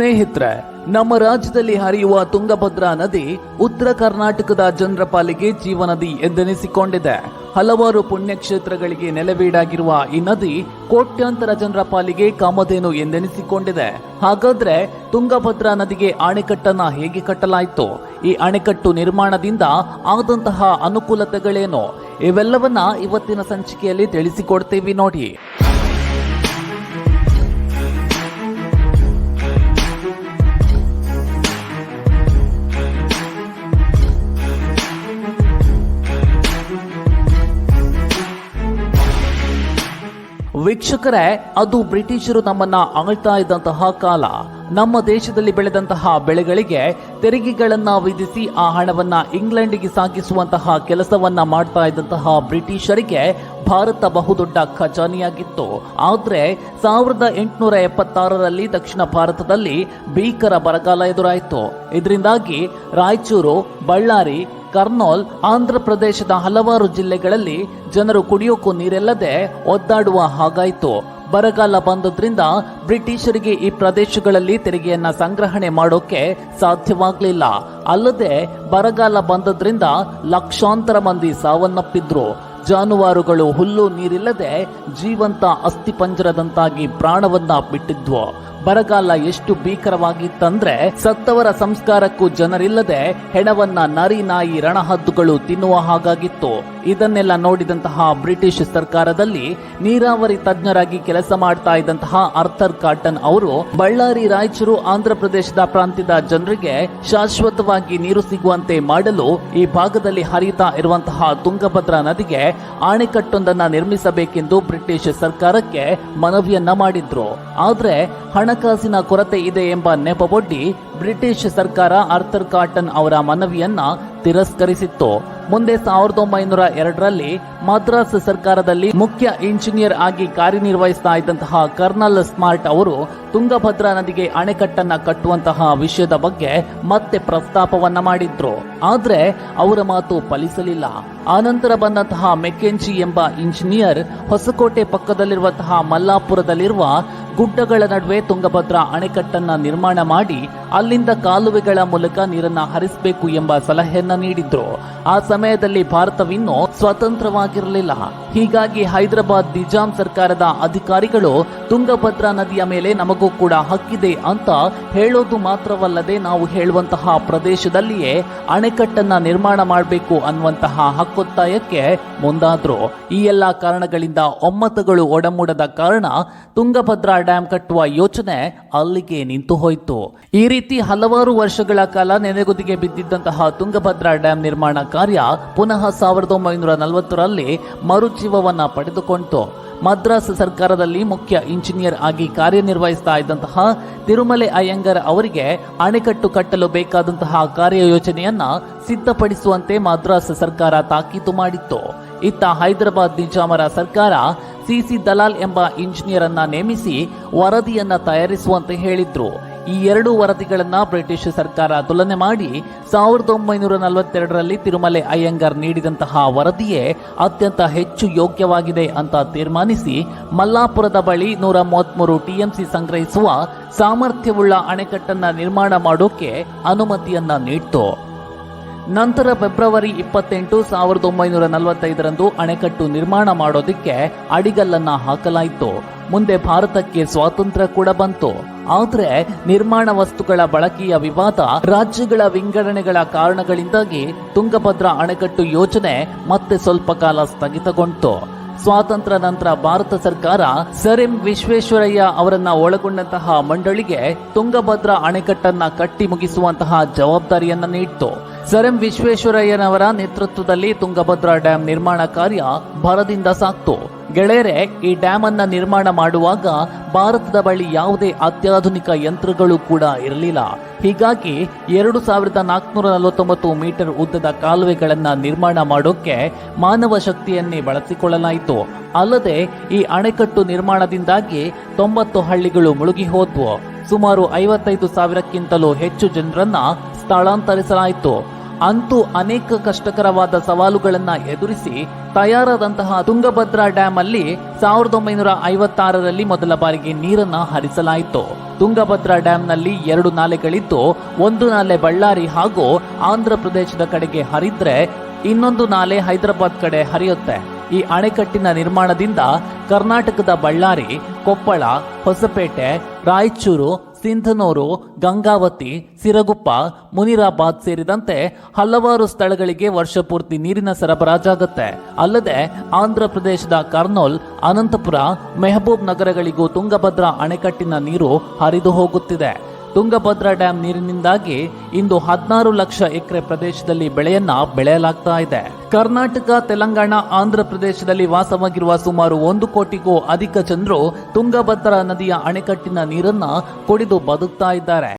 ಸ್ನೇಹಿತರೆ, ನಮ್ಮ ರಾಜ್ಯದಲ್ಲಿ ಹರಿಯುವ ತುಂಗಭದ್ರಾ ನದಿ ಉತ್ತರ ಕರ್ನಾಟಕದ ಜನರ ಪಾಲಿಗೆ ಜೀವನದಿ ಎಂದೆನಿಸಿಕೊಂಡಿದೆ. ಹಲವಾರು ಪುಣ್ಯಕ್ಷೇತ್ರಗಳಿಗೆ ನೆಲೆವೀಡಾಗಿರುವ ಈ ನದಿ ಕೋಟ್ಯಾಂತರ ಜನರ ಪಾಲಿಗೆ ಕಾಮಧೇನು ಎಂದೆನಿಸಿಕೊಂಡಿದೆ. ಹಾಗಾದ್ರೆ ತುಂಗಭದ್ರಾ ನದಿಗೆ ಅಣೆಕಟ್ಟನ್ನ ಹೇಗೆ ಕಟ್ಟಲಾಯಿತು? ಈ ಅಣೆಕಟ್ಟು ನಿರ್ಮಾಣದಿಂದ ಆದಂತಹ ಅನುಕೂಲತೆಗಳೇನು? ಇವೆಲ್ಲವನ್ನ ಇವತ್ತಿನ ಸಂಚಿಕೆಯಲ್ಲಿ ತಿಳಿಸಿಕೊಡ್ತೀವಿ ನೋಡಿ. ವೀಕ್ಷಕರೇ, ಅದು ಬ್ರಿಟಿಷರು ನಮ್ಮನ್ನ ಆಳ್ತಾ ಇದ್ದಂತಹ ಕಾಲ. ನಮ್ಮ ದೇಶದಲ್ಲಿ ಬೆಳೆದಂತಹ ಬೆಳೆಗಳಿಗೆ ತೆರಿಗೆಗಳನ್ನ ವಿಧಿಸಿ ಆ ಹಣವನ್ನ ಇಂಗ್ಲೆಂಡಿಗೆ ಸಾಗಿಸುವಂತಹ ಕೆಲಸವನ್ನ ಮಾಡ್ತಾ ಇದ್ದಂತಹ ಬ್ರಿಟಿಷರಿಗೆ ಭಾರತ ಬಹುದೊಡ್ಡ ಖಜಾನೆಯಾಗಿತ್ತು. ಆದರೆ ಸಾವಿರದ ಎಂಟುನೂರ ಎಪ್ಪತ್ತಾರರಲ್ಲಿ ದಕ್ಷಿಣ ಭಾರತದಲ್ಲಿ ಭೀಕರ ಬರಗಾಲ ಎದುರಾಯಿತು. ಇದರಿಂದಾಗಿ ರಾಯಚೂರು, ಬಳ್ಳಾರಿ, ಕರ್ನೂಲ್, ಆಂಧ್ರ ಪ್ರದೇಶದ ಹಲವಾರು ಜಿಲ್ಲೆಗಳಲ್ಲಿ ಜನರು ಕುಡಿಯೋಕ್ಕೂ ನೀರಿಲ್ಲದೆ ಒದ್ದಾಡುವ ಹಾಗಾಯಿತು. ಬರಗಾಲ ಬಂದದ್ರಿಂದ ಬ್ರಿಟಿಷರಿಗೆ ಈ ಪ್ರದೇಶಗಳಲ್ಲಿ ತೆರಿಗೆಯನ್ನ ಸಂಗ್ರಹಣೆ ಮಾಡೋಕೆ ಸಾಧ್ಯವಾಗಲಿಲ್ಲ. ಅಲ್ಲದೆ ಬರಗಾಲ ಬಂದದ್ರಿಂದ ಲಕ್ಷಾಂತರ ಮಂದಿ ಸಾವನ್ನಪ್ಪಿದ್ರು. ಜಾನುವಾರುಗಳು ಹುಲ್ಲು ನೀರಿಲ್ಲದೆ ಜೀವಂತ ಅಸ್ಥಿಪಂಜರದಂತಾಗಿ ಪ್ರಾಣವನ್ನ ಬಿಟ್ಟಿದ್ವು. ಬರಗಾಲ ಎಷ್ಟು ಭೀಕರವಾಗಿತ್ತಂದ್ರೆ ಸತ್ತವರ ಸಂಸ್ಕಾರಕ್ಕೂ ಜನರಿಲ್ಲದೆ ಹೆಣವನ್ನ ನರಿ ನಾಯಿ ರಣಹದ್ದುಗಳು ತಿನ್ನುವ ಹಾಗಾಗಿತ್ತು. ಇದನ್ನೆಲ್ಲ ನೋಡಿದಂತಹ ಬ್ರಿಟಿಷ್ ಸರ್ಕಾರದಲ್ಲಿ ನೀರಾವರಿ ತಜ್ಞರಾಗಿ ಕೆಲಸ ಮಾಡ್ತಾ ಇದ್ದಂತಹ ಅರ್ಥರ್ ಕಾಟನ್ ಅವರು ಬಳ್ಳಾರಿ ರಾಯಚೂರು ಆಂಧ್ರ ಪ್ರದೇಶದ ಪ್ರಾಂತ್ಯದ ಜನರಿಗೆ ಶಾಶ್ವತವಾಗಿ ನೀರು ಸಿಗುವಂತೆ ಮಾಡಲು ಈ ಭಾಗದಲ್ಲಿ ಹರಿಯುತ್ತಾ ಇರುವಂತಹ ತುಂಗಭದ್ರಾ ನದಿಗೆ ಅಣೆಕಟ್ಟೊಂದನ್ನ ನಿರ್ಮಿಸಬೇಕೆಂದು ಬ್ರಿಟಿಷ್ ಸರ್ಕಾರಕ್ಕೆ ಮನವಿಯನ್ನ ಮಾಡಿದ್ರು. ಆದ್ರೆ ಹಣಕಾಸಿನ ಕೊರತೆ ಇದೆ ಎಂಬ ನೆಪವೊಡ್ಡಿ ಬ್ರಿಟಿಷ್ ಸರ್ಕಾರ ಆರ್ಥರ್ ಕಾಟನ್ ಅವರ ಮನವಿಯನ್ನ ತಿರಸ್ಕರಿಸಿತ್ತು. ಮುಂದೆ ಸಾವಿರದ ಒಂಬೈನೂರ ಎರಡರಲ್ಲಿ ಮದ್ರಾಸ್ ಸರ್ಕಾರದಲ್ಲಿ ಮುಖ್ಯ ಇಂಜಿನಿಯರ್ ಆಗಿ ಕಾರ್ಯನಿರ್ವಹಿಸ್ತಾ ಇದ್ದಂತಹ ಕರ್ನಲ್ ಸ್ಮಾರ್ಟ್ ಅವರು ತುಂಗಭದ್ರಾ ನದಿಗೆ ಅಣೆಕಟ್ಟನ್ನ ಕಟ್ಟುವಂತಹ ವಿಷಯದ ಬಗ್ಗೆ ಮತ್ತೆ ಪ್ರಸ್ತಾಪವನ್ನ ಮಾಡಿದ್ರು. ಆದ್ರೆ ಅವರ ಮಾತು ಫಲಿಸಲಿಲ್ಲ. ಆನಂತರ ಬಂದಂತಹ ಮೆಕೆಂಜಿ ಎಂಬ ಇಂಜಿನಿಯರ್ ಹೊಸಕೋಟೆ ಪಕ್ಕದಲ್ಲಿರುವಂತಹ ಮಲ್ಲಾಪುರದಲ್ಲಿರುವ ಗುಡ್ಡಗಳ ನಡುವೆ ತುಂಗಭದ್ರಾ ಅಣೆಕಟ್ಟನ್ನ ನಿರ್ಮಾಣ ಮಾಡಿ ಅಲ್ಲಿಂದ ಕಾಲುವೆಗಳ ಮೂಲಕ ನೀರನ್ನ ಹರಿಸಬೇಕು ಎಂಬ ಸಲಹೆಯನ್ನ ನೀಡಿದ್ರು. ಆ ಸಮಯದಲ್ಲಿ ಭಾರತವಿನ್ನೂ ಸ್ವತಂತ್ರವಾಗಿರಲಿಲ್ಲ. ಹೀಗಾಗಿ ಹೈದರಾಬಾದ್ ನಿಜಾಂ ಸರ್ಕಾರದ ಅಧಿಕಾರಿಗಳು ತುಂಗಭದ್ರಾ ನದಿಯ ಮೇಲೆ ನಮಗೂ ಕೂಡ ಹಕ್ಕಿದೆ ಅಂತ ಹೇಳೋದು ಮಾತ್ರವಲ್ಲದೆ ನಾವು ಹೇಳುವಂತಹ ಪ್ರದೇಶದಲ್ಲಿಯೇ ಅಣೆಕಟ್ಟನ್ನ ನಿರ್ಮಾಣ ಮಾಡಬೇಕು ಅನ್ನುವಂತಹ ಹಕ್ಕೊತ್ತಾಯಕ್ಕೆ ಮುಂದಾದ್ರು. ಈ ಎಲ್ಲ ಕಾರಣಗಳಿಂದ ಒಮ್ಮತಗಳು ಒಡಮೂಡದ ಕಾರಣ ತುಂಗಭದ್ರಾ ಡ್ಯಾಂ ಕಟ್ಟುವ ಯೋಚನೆ ಅಲ್ಲಿಗೆ ನಿಂತು ಹೋಯಿತು. ಈ ರೀತಿ ಹಲವಾರು ವರ್ಷಗಳ ಕಾಲ ನೆನೆಗುದಿಗೆ ಬಿದ್ದಿದ್ದಂತಹ ತುಂಗಭದ್ರಾ ಡ್ಯಾಂ ನಿರ್ಮಾಣ ಕಾರ್ಯ ಪುನಃ ಸಾವಿರದ ಒಂಬೈನೂರ ನಲವತ್ತರಲ್ಲಿ ಮರುಜೀವವನ್ನ ಪಡೆದುಕೊಂಡಿತು ಮದ್ರಾಸ್ ಸರ್ಕಾರದಲ್ಲಿ ಮುಖ್ಯ ಇಂಜಿನಿಯರ್ ಆಗಿ ಕಾರ್ಯನಿರ್ವಹಿಸ್ತಾ ಇದ್ದಂತಹ ತಿರುಮಲೆ ಅಯ್ಯಂಗರ್ ಅವರಿಗೆ ಅಣೆಕಟ್ಟು ಕಟ್ಟಲು ಬೇಕಾದಂತಹ ಕಾರ್ಯಯೋಜನೆಯನ್ನ ಸಿದ್ಧಪಡಿಸುವಂತೆ ಮದ್ರಾಸ್ ಸರ್ಕಾರ ತಾಕೀತು ಮಾಡಿತ್ತು. ಇತ್ತ ಹೈದರಾಬಾದ್ ನಿಜಾಮರ ಸರ್ಕಾರ ಸಿಸಿ ದಲಾಲ್ ಎಂಬ ಇಂಜಿನಿಯರ್ ಅನ್ನ ನೇಮಿಸಿ ವರದಿಯನ್ನ ತಯಾರಿಸುವಂತೆ ಹೇಳಿದ್ರು. ಈ ಎರಡು ವರದಿಗಳನ್ನ ಬ್ರಿಟಿಷ್ ಸರ್ಕಾರ ತುಲನೆ ಮಾಡಿ ಸಾವಿರದ ಒಂಬೈನೂರ ನಲವತ್ತೆರಡರಲ್ಲಿ ತಿರುಮಲೆ ಅಯ್ಯಂಗಾರ್ ನೀಡಿದಂತಹ ವರದಿಯೇ ಅತ್ಯಂತ ಹೆಚ್ಚು ಯೋಗ್ಯವಾಗಿದೆ ಅಂತ ತೀರ್ಮಾನಿಸಿ ಮಲ್ಲಾಪುರದ ಬಳಿ ನೂರ ಮೂವತ್ಮೂರು ಟಿಎಂಸಿ ಸಂಗ್ರಹಿಸುವ ಸಾಮರ್ಥ್ಯವುಳ್ಳ ಅಣೆಕಟ್ಟನ್ನ ನಿರ್ಮಾಣ ಮಾಡೋಕೆ ಅನುಮತಿಯನ್ನ ನೀಡಿತು. ನಂತರ ಫೆಬ್ರವರಿ ಇಪ್ಪತ್ತೆಂಟು ಸಾವಿರದ ಒಂಬೈನೂರ ನಲವತ್ತೈದರಂದು ಅಣೆಕಟ್ಟು ನಿರ್ಮಾಣ ಮಾಡೋದಿಕ್ಕೆ ಅಡಿಗಲ್ಲನ್ನ ಹಾಕಲಾಯಿತು. ಮುಂದೆ ಭಾರತಕ್ಕೆ ಸ್ವಾತಂತ್ರ್ಯ ಕೂಡ ಬಂತು. ಆದರೆ ನಿರ್ಮಾಣ ವಸ್ತುಗಳ ಬಳಕೆಯ ವಿವಾದ ರಾಜ್ಯಗಳ ವಿಂಗಡಣೆಗಳ ಕಾರಣಗಳಿಂದಾಗಿ ತುಂಗಭದ್ರಾ ಅಣೆಕಟ್ಟು ಯೋಜನೆ ಮತ್ತೆ ಸ್ವಲ್ಪ ಕಾಲ ಸ್ಥಗಿತಗೊಂಡಿತು. ಸ್ವಾತಂತ್ರ್ಯ ನಂತರ ಭಾರತ ಸರ್ಕಾರ ಸರ್ ಎಂ ವಿಶ್ವೇಶ್ವರಯ್ಯ ಅವರನ್ನ ಒಳಗೊಂಡಂತಹ ಮಂಡಳಿಗೆ ತುಂಗಭದ್ರಾ ಅಣೆಕಟ್ಟನ್ನ ಕಟ್ಟಿ ಮುಗಿಸುವಂತಹ ಜವಾಬ್ದಾರಿಯನ್ನ ನೀಡಿತು. ಸರ್ ಎಂ ವಿಶ್ವೇಶ್ವರಯ್ಯನವರ ನೇತೃತ್ವದಲ್ಲಿ ತುಂಗಭದ್ರಾ ಡ್ಯಾಂ ನಿರ್ಮಾಣ ಕಾರ್ಯ ಭರದಿಂದ ಸಾಕ್ತು. ಗೆಳೆಯರೆ, ಈ ಡ್ಯಾಮ್ ಅನ್ನ ನಿರ್ಮಾಣ ಮಾಡುವಾಗ ಭಾರತದ ಬಳಿ ಯಾವುದೇ ಅತ್ಯಾಧುನಿಕ ಯಂತ್ರಗಳು ಕೂಡ ಇರಲಿಲ್ಲ. ಹೀಗಾಗಿ ಎರಡು ಸಾವಿರದ ನಾಲ್ಕುನೂರ ನಲವತ್ತೊಂಬತ್ತು ಮೀಟರ್ ಉದ್ದದ ಕಾಲುವೆಗಳನ್ನ ನಿರ್ಮಾಣ ಮಾಡೋಕೆ ಮಾನವ ಶಕ್ತಿಯನ್ನೇ ಬಳಸಿಕೊಳ್ಳಲಾಯಿತು. ಅಲ್ಲದೆ ಈ ಅಣೆಕಟ್ಟು ನಿರ್ಮಾಣದಿಂದಾಗಿ ತೊಂಬತ್ತು ಹಳ್ಳಿಗಳು ಮುಳುಗಿ ಹೋದ್ವು. ಸುಮಾರು ಐವತ್ತೈದು ಸಾವಿರಕ್ಕಿಂತಲೂ ಹೆಚ್ಚು ಜನರನ್ನ ಸ್ಥಳಾಂತರಿಸಲಾಯಿತು. ಅಂತೂ ಅನೇಕ ಕಷ್ಟಕರವಾದ ಸವಾಲುಗಳನ್ನು ಎದುರಿಸಿ ತಯಾರಾದಂತಹ ತುಂಗಭದ್ರಾ ಡ್ಯಾಂ ಅಲ್ಲಿ ಸಾವಿರದ ಒಂಬೈನೂರ ಐವತ್ತಾರರಲ್ಲಿ ಮೊದಲ ಬಾರಿಗೆ ನೀರನ್ನ ಹರಿಸಲಾಯಿತು. ತುಂಗಭದ್ರಾ ಡ್ಯಾಂನಲ್ಲಿ ಎರಡು ನಾಲೆಗಳಿದ್ದು, ಒಂದು ನಾಲೆ ಬಳ್ಳಾರಿ ಹಾಗೂ ಆಂಧ್ರ ಪ್ರದೇಶದ ಕಡೆಗೆ ಹರಿದ್ರೆ ಇನ್ನೊಂದು ನಾಲೆ ಹೈದರಾಬಾದ್ ಕಡೆ ಹರಿಯುತ್ತೆ. ಈ ಅಣೆಕಟ್ಟಿನ ನಿರ್ಮಾಣದಿಂದ ಕರ್ನಾಟಕದ ಬಳ್ಳಾರಿ, ಕೊಪ್ಪಳ, ಹೊಸಪೇಟೆ ರಾಯಚೂರು, ಸಿಂಧನೂರು, ಗಂಗಾವತಿ, ಸಿರಗುಪ್ಪ, ಮುನಿರಾಬಾದ್ ಸೇರಿದಂತೆ ಹಲವಾರು ಸ್ಥಳಗಳಿಗೆ ವರ್ಷಪೂರ್ತಿ ನೀರಿನ ಸರಬರಾಜಾಗುತ್ತೆ. ಅಲ್ಲದೆ ಆಂಧ್ರ ಪ್ರದೇಶದ ಕರ್ನೂಲ್, ಅನಂತಪುರ, ಮೆಹಬೂಬ್ ನಗರಗಳಿಗೂ ತುಂಗಭದ್ರಾ ಅಣೆಕಟ್ಟಿನ ನೀರು ಹರಿದು ಹೋಗುತ್ತಿದೆ. ತುಂಗಭದ್ರಾ ಡ್ಯಾಂ ನೀರಿನಿಂದಾಗಿ ಇಂದು ಹದಿನಾರು ಲಕ್ಷ ಎಕರೆ ಪ್ರದೇಶದಲ್ಲಿ ಬೆಳೆಯನ್ನ ಬೆಳೆಯಲಾಗ್ತಾ ಇದೆ. ಕರ್ನಾಟಕ, ತೆಲಂಗಾಣ, ಆಂಧ್ರ ಪ್ರದೇಶದಲ್ಲಿ ವಾಸವಾಗಿರುವ ಸುಮಾರು ಒಂದು ಕೋಟಿಗೂ ಅಧಿಕ ಜನರು ತುಂಗಭದ್ರಾ ನದಿಯ ಅಣೆಕಟ್ಟಿನ ನೀರನ್ನ ಕುಡಿದು ಬದುಕ್ತಾ ಇದ್ದಾರೆ.